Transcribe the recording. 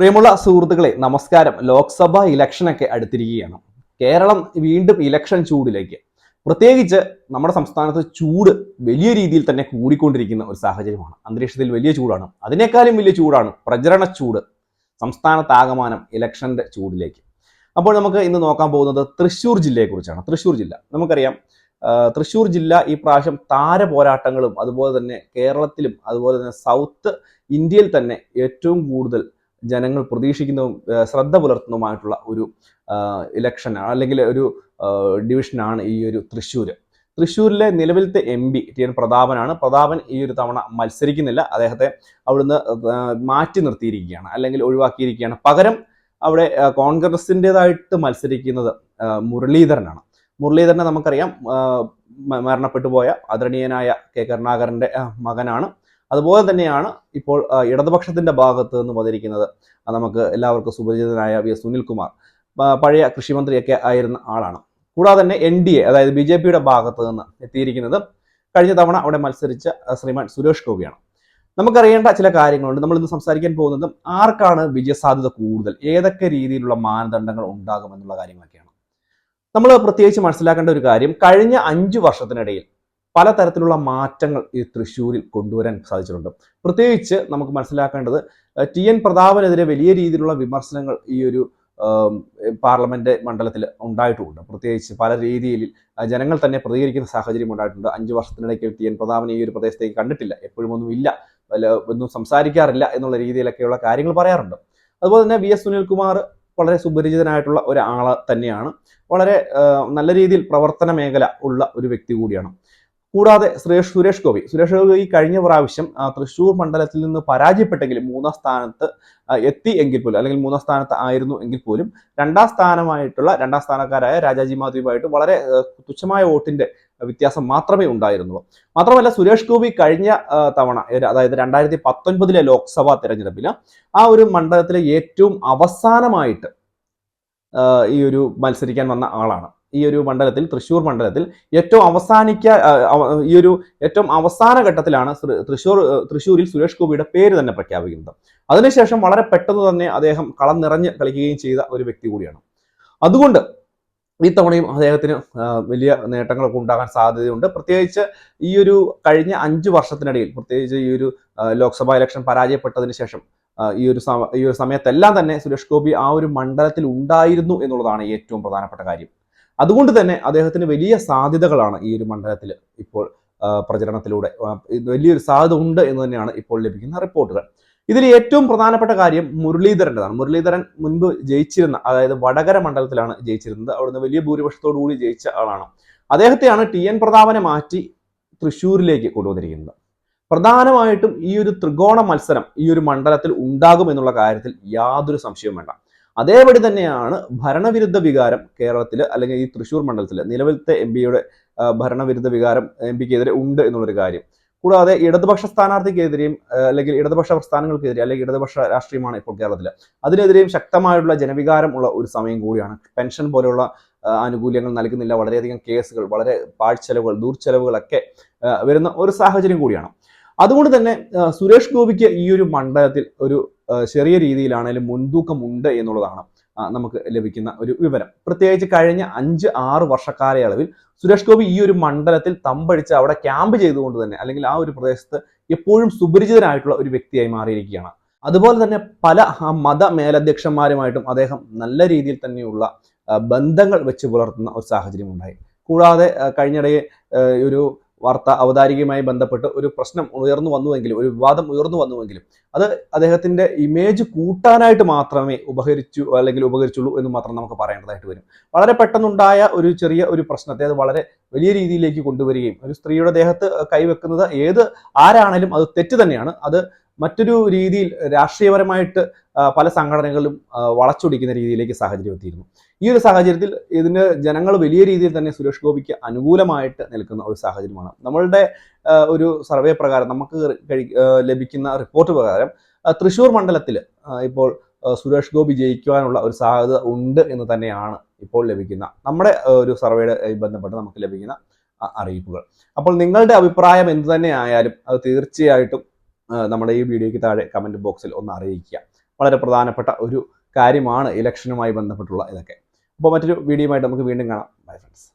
പ്രിയമുള്ള സുഹൃത്തുക്കളെ നമസ്കാരം. ലോക്സഭാ ഇലക്ഷനൊക്കെ അടുത്തിരിക്കുകയാണ്. കേരളം വീണ്ടും ഇലക്ഷൻ ചൂടിലേക്ക്. പ്രത്യേകിച്ച് നമ്മുടെ സംസ്ഥാനത്ത് ചൂട് വലിയ രീതിയിൽ തന്നെ കൂടിക്കൊണ്ടിരിക്കുന്ന ഒരു സാഹചര്യമാണ്. അന്തരീക്ഷത്തിൽ വലിയ ചൂടാണ്. അതിനേക്കാളും വലിയ ചൂടാണ് പ്രചരണ ചൂട്. സംസ്ഥാനത്താകമാനം ഇലക്ഷന്റെ ചൂടിലേക്ക്. അപ്പോൾ നമുക്ക് ഇന്ന് നോക്കാൻ പോകുന്നത് തൃശ്ശൂർ ജില്ലയെക്കുറിച്ചാണ്. തൃശ്ശൂർ ജില്ല. നമുക്കറിയാം തൃശ്ശൂർ ജില്ല ഈ പ്രാവശ്യം താര പോരാട്ടങ്ങളും അതുപോലെ തന്നെ കേരളത്തിലും അതുപോലെ തന്നെ സൗത്ത് ഇന്ത്യയിൽ തന്നെ ഏറ്റവും കൂടുതൽ ജനങ്ങൾ പ്രതീക്ഷിക്കുന്നതും ആ, ശ്രദ്ധ പുലർത്തുന്നതുമായിട്ടുള്ള ഒരു ഇലക്ഷൻ അല്ലെങ്കിൽ ഒരു ഡിവിഷനാണ് ഈ ഒരു തൃശ്ശൂർ തൃശ്ശൂരിലെ നിലവിലത്തെ എം പി ടി എൻ പ്രതാപനാണ്. പ്രതാപൻ ഈ ഒരു തവണ മത്സരിക്കുന്നില്ല. അദ്ദേഹത്തെ അവിടുന്ന് മാറ്റി നിർത്തിയിരിക്കുകയാണ്. അല്ലെങ്കിൽ ഒഴിവാക്കിയിരിക്കുകയാണ്. പകരം അവിടെ കോൺഗ്രസിന്റെതായിട്ട് മത്സരിക്കുന്നത് മുരളീധരനാണ്. മുരളീധരനെ നമുക്കറിയാം. മരണപ്പെട്ടു പോയ ആദരണീയനായ കെ കരുണാകരന്റെ മകനാണ്. അതുപോലെ തന്നെയാണ് ഇപ്പോൾ ഇടതുപക്ഷത്തിന്റെ ഭാഗത്ത് നിന്ന് വന്നിരിക്കുന്നത് നമുക്ക് എല്ലാവർക്കും സുപരിചിതനായ വി എസ് സുനിൽകുമാർ. പഴയ കൃഷിമന്ത്രിയൊക്കെ ആയിരുന്ന ആളാണ്. കൂടാതെ തന്നെ എൻ ഡി എ അതായത് ബി ജെ പിയുടെ ഭാഗത്ത് നിന്ന് എത്തിയിരിക്കുന്നത് കഴിഞ്ഞ തവണ അവിടെ മത്സരിച്ച ശ്രീമാൻ സുരേഷ് ഗോപിയാണ്. നമുക്കറിയേണ്ട ചില കാര്യങ്ങളുണ്ട്. നമ്മൾ ഇന്ന് സംസാരിക്കാൻ പോകുന്നത് ആർക്കാണ് വിജയസാധ്യത കൂടുതൽ ഏതൊക്കെ രീതിയിലുള്ള മാനദണ്ഡങ്ങൾ ഉണ്ടാകും എന്നുള്ള കാര്യങ്ങളൊക്കെയാണ്. നമ്മൾ പ്രത്യേകിച്ച് മനസ്സിലാക്കേണ്ട ഒരു കാര്യം കഴിഞ്ഞ അഞ്ചു വർഷത്തിനിടയിൽ പലതരത്തിലുള്ള മാറ്റങ്ങൾ ഈ തൃശ്ശൂരിൽ കൊണ്ടുവരാൻ സാധിച്ചിട്ടുണ്ട്. പ്രത്യേകിച്ച് നമുക്ക് മനസ്സിലാക്കേണ്ടത് ടി എൻ പ്രതാപനെതിരെ വലിയ രീതിയിലുള്ള വിമർശനങ്ങൾ ഈ ഒരു പാർലമെന്റ് മണ്ഡലത്തിൽ ഉണ്ടായിട്ടുമുണ്ട് പ്രത്യേകിച്ച് പല രീതിയിൽ ജനങ്ങൾ തന്നെ പ്രതികരിക്കുന്ന സാഹചര്യം ഉണ്ടായിട്ടുണ്ട്. അഞ്ചു വർഷത്തിനിടയ്ക്ക് ടി എൻ പ്രതാപനെ ഈ ഒരു പ്രദേശത്തേക്ക് കണ്ടിട്ടില്ല. എപ്പോഴും ഒന്നും ഇല്ല. ഒന്നും സംസാരിക്കാറില്ല എന്നുള്ള രീതിയിലൊക്കെയുള്ള കാര്യങ്ങൾ പറയാറുണ്ട്. അതുപോലെ തന്നെ വി എസ് സുനിൽകുമാർ വളരെ സുപരിചിതനായിട്ടുള്ള ഒരാൾ തന്നെയാണ്. വളരെ നല്ല രീതിയിൽ പ്രവർത്തന മേഖല ഉള്ള ഒരു വ്യക്തി കൂടിയാണ്. കൂടാതെ സുരേഷ് സുരേഷ് ഗോപി. സുരേഷ് ഗോപി കഴിഞ്ഞ പ്രാവശ്യം തൃശൂർ മണ്ഡലത്തിൽ നിന്ന് പരാജയപ്പെട്ടെങ്കിലും മൂന്നാം സ്ഥാനത്ത് എത്തി എങ്കിൽ പോലും അല്ലെങ്കിൽ മൂന്നാം സ്ഥാനത്ത് ആയിരുന്നു എങ്കിൽ പോലും രണ്ടാം സ്ഥാനമായിട്ടുള്ള രണ്ടാം സ്ഥാനക്കാരായ രാജാജി മാധവിയുമായിട്ട് വളരെ തുച്ഛമായ വോട്ടിന്റെ വ്യത്യാസം മാത്രമേ ഉണ്ടായിരുന്നുള്ളൂ. മാത്രമല്ല സുരേഷ് ഗോപി കഴിഞ്ഞ തവണ അതായത് രണ്ടായിരത്തി പത്തൊൻപതിലെ ലോക്സഭാ തെരഞ്ഞെടുപ്പിൽ ആ ഒരു മണ്ഡലത്തിലെ ഏറ്റവും അവസാനമായിട്ട് ഈ ഒരു മത്സരിക്കാൻ വന്ന ആളാണ്. ഈ ഒരു മണ്ഡലത്തിൽ തൃശ്ശൂർ മണ്ഡലത്തിൽ ഏറ്റവും അവസാനിക്ക ഈ ഒരു ഏറ്റവും അവസാന ഘട്ടത്തിലാണ് തൃശ്ശൂർ തൃശ്ശൂരിൽ സുരേഷ് ഗോപിയുടെ പേര് തന്നെ പ്രഖ്യാപിക്കുന്നത്. അതിനുശേഷം വളരെ പെട്ടെന്ന് തന്നെ അദ്ദേഹം കളം നിറഞ്ഞ് കളിക്കുകയും ചെയ്ത ഒരു വ്യക്തി കൂടിയാണ്. അതുകൊണ്ട് ഈ തവണയും അദ്ദേഹത്തിന് വലിയ നേട്ടങ്ങളൊക്കെ ഉണ്ടാകാൻ സാധ്യതയുണ്ട്. പ്രത്യേകിച്ച് ഈ ഒരു കഴിഞ്ഞ അഞ്ച് വർഷത്തിനിടയിൽ പ്രത്യേകിച്ച് ഈ ഒരു ലോക്സഭാ ഇലക്ഷൻ പരാജയപ്പെട്ടതിന് ശേഷം ഈ ഒരു ഈ ഒരു സമയത്തെല്ലാം തന്നെ സുരേഷ് ഗോപി ആ ഒരു മണ്ഡലത്തിൽ ഉണ്ടായിരുന്നു എന്നുള്ളതാണ് ഏറ്റവും പ്രധാനപ്പെട്ട കാര്യം. അതുകൊണ്ട് തന്നെ അദ്ദേഹത്തിന് വലിയ സാധ്യതകളാണ് ഈ ഒരു മണ്ഡലത്തിൽ ഇപ്പോൾ പ്രചരണത്തിലൂടെ. വലിയൊരു സാധ്യത ഉണ്ട് എന്ന് തന്നെയാണ് ഇപ്പോൾ ലഭിക്കുന്ന റിപ്പോർട്ടുകൾ. ഇതിൽ ഏറ്റവും പ്രധാനപ്പെട്ട കാര്യം മുരളീധരന്റെതാണ്. മുരളീധരൻ മുൻപ് ജയിച്ചിരുന്ന അതായത് വടകര മണ്ഡലത്തിലാണ് ജയിച്ചിരുന്നത്. അവിടുന്ന് വലിയ ഭൂരിപക്ഷത്തോടു കൂടി ജയിച്ച ആളാണ്. അദ്ദേഹത്തെയാണ് ടി എൻ പ്രതാപനെ മാറ്റി തൃശ്ശൂരിലേക്ക് കൊണ്ടുവന്നിരിക്കുന്നത്. പ്രധാനമായിട്ടും ഈ ഒരു ത്രികോണ മത്സരം ഈ ഒരു മണ്ഡലത്തിൽ ഉണ്ടാകും എന്നുള്ള കാര്യത്തിൽ യാതൊരു സംശയവും വേണ്ട. അതേപടി തന്നെയാണ് ഭരണവിരുദ്ധ വികാരം കേരളത്തിൽ അല്ലെങ്കിൽ ഈ തൃശ്ശൂർ മണ്ഡലത്തിൽ നിലവിലത്തെ എം പിയുടെ ഭരണവിരുദ്ധ വികാരം എം പിക്കെതിരെ ഉണ്ട് എന്നുള്ളൊരു കാര്യം. കൂടാതെ ഇടതുപക്ഷ സ്ഥാനാർത്ഥിക്കെതിരെയും അല്ലെങ്കിൽ ഇടതുപക്ഷ പ്രസ്ഥാനങ്ങൾക്കെതിരെ അല്ലെങ്കിൽ ഇടതുപക്ഷ രാഷ്ട്രീയമാണ് ഇപ്പോൾ കേരളത്തിൽ അതിനെതിരെയും ശക്തമായുള്ള ജനവികാരം ഉള്ള ഒരു സമയം കൂടിയാണ്. പെൻഷൻ പോലെയുള്ള ആനുകൂല്യങ്ങൾ നൽകുന്നില്ല. വളരെയധികം കേസുകൾ വളരെ പാഴ്ചെലവുകൾ ദൂർച്ചെലവുകളൊക്കെ വരുന്ന ഒരു സാഹചര്യം കൂടിയാണ്. അതുകൊണ്ട് തന്നെ സുരേഷ് ഗോപിക്ക് ഈ ഒരു മണ്ഡലത്തിൽ ഒരു ചെറിയ രീതിയിലാണെങ്കിലും മുൻതൂക്കമുണ്ട് എന്നുള്ളതാണ് നമുക്ക് ലഭിക്കുന്ന ഒരു വിവരം. പ്രത്യേകിച്ച് കഴിഞ്ഞ അഞ്ച് ആറ് വർഷക്കാലയളവിൽ സുരേഷ് ഗോപി ഈ ഒരു മണ്ഡലത്തിൽ തമ്പടിച്ച് അവിടെ ക്യാമ്പ് ചെയ്തുകൊണ്ട് തന്നെ അല്ലെങ്കിൽ ആ ഒരു പ്രദേശത്ത് എപ്പോഴും സുപരിചിതനായിട്ടുള്ള ഒരു വ്യക്തിയായി മാറിയിരിക്കുകയാണ്. അതുപോലെ തന്നെ പല മത മേലധ്യക്ഷന്മാരുമായിട്ടും അദ്ദേഹം നല്ല രീതിയിൽ തന്നെയുള്ള ബന്ധങ്ങൾ വെച്ച് പുലർത്തുന്ന ഒരു സാഹചര്യം ഉണ്ടായി കൂടാതെ കഴിഞ്ഞിടയെ ഒരു വാർത്ത അവതാരികയുമായി ബന്ധപ്പെട്ട് ഒരു പ്രശ്നം ഉയർന്നു വന്നുവെങ്കിലും ഒരു വിവാദം ഉയർന്നു വന്നുവെങ്കിലും അത് അദ്ദേഹത്തിന്റെ ഇമേജ് കൂട്ടാനായിട്ട് മാത്രമേ ഉപകരിച്ചു അല്ലെങ്കിൽ ഉപകരിച്ചുള്ളൂ എന്ന് മാത്രം നമുക്ക് പറയേണ്ടതായിട്ട് വരും. വളരെ പെട്ടെന്നുണ്ടായ ഒരു ചെറിയ ഒരു പ്രശ്നത്തെ അത് വളരെ വലിയ രീതിയിലേക്ക് കൊണ്ടുവരികയും ഒരു സ്ത്രീയുടെ ദേഹത്ത് കൈവെക്കുന്നത് ഏത് ആരാണേലും അത് തെറ്റ് തന്നെയാണ്. അത് മറ്റൊരു രീതിയിൽ രാഷ്ട്രീയപരമായിട്ട് പല സംഘടനകളും വളച്ചൊടിക്കുന്ന രീതിയിലേക്ക് സാഹചര്യം എത്തിയിരുന്നു. ഈ ഒരു സാഹചര്യത്തിൽ ഇതിന് ജനങ്ങൾ വലിയ രീതിയിൽ തന്നെ സുരേഷ് ഗോപിക്ക് അനുകൂലമായിട്ട് നിൽക്കുന്ന ഒരു സാഹചര്യമാണ്. നമ്മളുടെ ഒരു സർവേ പ്രകാരം നമുക്ക് ലഭിക്കുന്ന റിപ്പോർട്ട് പ്രകാരം തൃശൂർ മണ്ഡലത്തിൽ ഇപ്പോൾ സുരേഷ് ഗോപി ജയിക്കുവാനുള്ള ഒരു സാധ്യത ഉണ്ട് എന്ന് തന്നെയാണ് ഇപ്പോൾ ലഭിക്കുന്ന നമ്മുടെ ഒരു സർവേയുടെ ബന്ധപ്പെട്ട് നമുക്ക് ലഭിക്കുന്ന അറിയിപ്പുകൾ. അപ്പോൾ നിങ്ങളുടെ അഭിപ്രായം എന്ത് തന്നെ ആയാലും അത് തീർച്ചയായിട്ടും നമ്മുടെ ഈ വീഡിയോയ്ക്ക് താഴെ കമന്റ് ബോക്സിൽ ഒന്ന് അറിയിക്കുക. വളരെ പ്രധാനപ്പെട്ട ഒരു കാര്യമാണ് ഇലക്ഷനുമായി ബന്ധപ്പെട്ടുള്ള ഇതൊക്കെ. അപ്പോൾ മറ്റൊരു വീഡിയോയുമായിട്ട് നമുക്ക് വീണ്ടും കാണാം. Bye friends